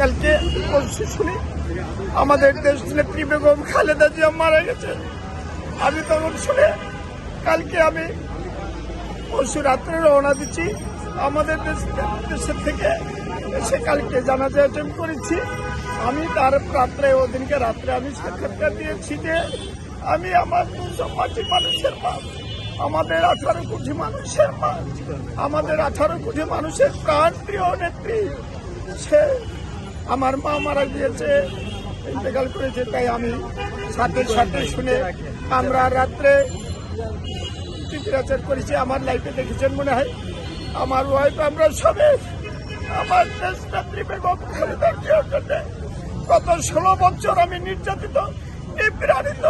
কালকে বলছি, শুনি, আমাদের দেশ নেত্রী বেগম খালেদা জিয়া মারা গেছে। আমি তখন শুনে, কালকে আমি পরশু রাত্রে রওনা দিচ্ছি। আমাদের দেশ, দেশের থেকে এসে কালকে জানাজা অ্যাটেন্ড করেছি। আমি তার রাত্রে ওদিনকে রাত্রে আমি সাক্ষাৎকার দিয়েছি যে, আমি আমার দুশো পাঁচটি মানুষের মা, আমাদের আঠারো কোটি মানুষের মা, আমাদের আঠারো কোটি মানুষের প্রাণ প্রিয় নেত্রী, সে আমার মা মারা গিয়েছে, ইন্তেকাল করেছে, তাই আমি সাথে সাথে শুনে আমরা রাত্রে চিত্রাচার করেছি, আমার লাইফে দেখেছেন মনে হয়। আমার ওয়াইফ আমরা সবে আমার দেশনেত্রী বেগম খালেদা জিয়ার জন্য গত ষোলো বছর আমি নির্যাতিত নিপীড়িত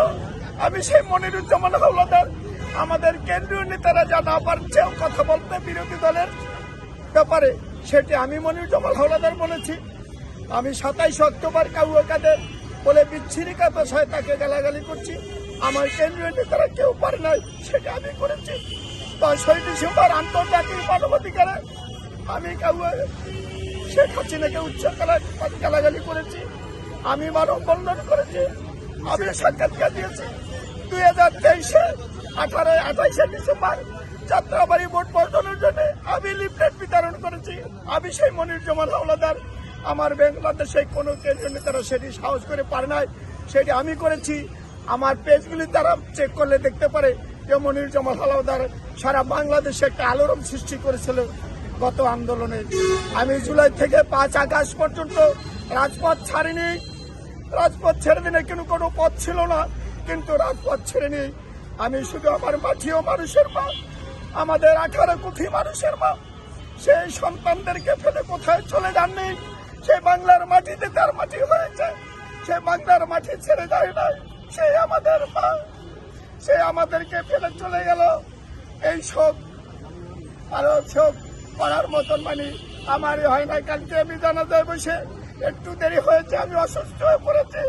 আমি সেই মনিরুজ্জামান হাওলাদার, আমাদের কেন্দ্রীয় নেতারা যা না পারছে কথা বলতে বিরোধী দলের ব্যাপারে, সেটি আমি মনিরুজ্জামান হাওলাদার বলেছি। আমি সাতাইশ অক্টোবর কাউয়া কাদের বলে বিচ্ছিরি ভাষায় তাকে গালাগালি করছি। আমার কেন্দ্রীয় নেতারা কেউ পারে নাই, সেটা আমি করেছি। দশই ডিসেম্বর আন্তর্জাতিক মানবাধিকারে আমি কাউয়া শেখ হাসিনাকে উচ্চ গালাগালি করেছি। আমি মানব বন্ধন করেছি। আমি সাক্ষাৎকার দিয়েছি। দুই হাজার তেইশে আঠারো আঠাইশে ডিসেম্বর যাত্রাবাড়ি ভোট বর্জনের জন্য আমি লিফলেট বিতরণ করেছি। আমি সেই মনির জমাল হাওলাদার। আমার বাংলাদেশে কোনো কেন্দ্রীয় নেতারা সেটি সাহস করে পারে নাই, সেটি আমি করেছি। আমার পেজগুলি তারা চেক করলে দেখতে পারে যে মনির জমাল হাওলাদার সারা বাংলাদেশে একটা আলোড়ন সৃষ্টি করেছিল গত আন্দোলনে। আমি জুলাই থেকে পাঁচ আগস্ট পর্যন্ত রাজপথ ছাড়িনি। রাজপথ ছেড়ে দিনে কিন্তু কোনো পথ ছিল না, কিন্তু রাজপথ ছেড়ে নি আমি শুধু আমার মাটিও মানুষের মা, আমাদের আঠারো কোটি মানুষের মা। সেই সন্তানদেরকে ফেলে কোথায় চলে যাননি? সে বাংলার মাটিতে তার মাটি হয়েছে। সে বাংলার মাটি ছেড়ে যায় নাই। সে আমাদের মা। সে আমাদেরকে ফেলে চলে গেল। এই সব আরও সব করার মতন মানে আমারই হয় না কালকে আমি জানাজায় বসে একটু দেরি হয়েছে, আমি অসুস্থ হয়ে পড়েছি।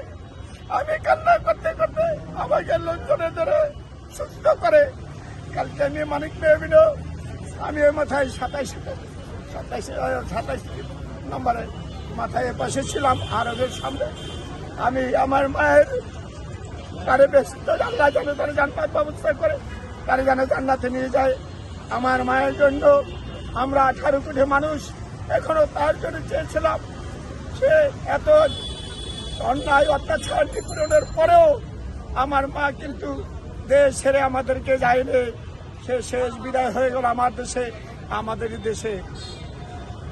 আমি কান্না করতে করতে আমাকে লোকজনে ধরে সুস্থ করে কালকে আমি মানিক মেহবিন আমি ওই মাথায় সাতাইশ সাতাইশ সাতাইশ নম্বরে মাথায় পাশে ছিলাম আর ওদের সামনে। আমি আমার মায়ের তারে ব্যস্ত আল্লাহ জানে তারা জানপাত ব্যবস্থা করে তারা জানে জান্নাতে নিয়ে যায়। আমার মায়ের জন্য আমরা আঠারো কোটি মানুষ এখনও তার জন্য চেয়েছিলাম। সে এত অন্যায়, অত্যাচার নিপীড়নের পরেও আমার মা কিন্তু দেশ ছেড়ে আমাদেরকে যায়নি। সে শেষ বিদায় হয়ে গেল আমার দেশে, আমাদেরই দেশে।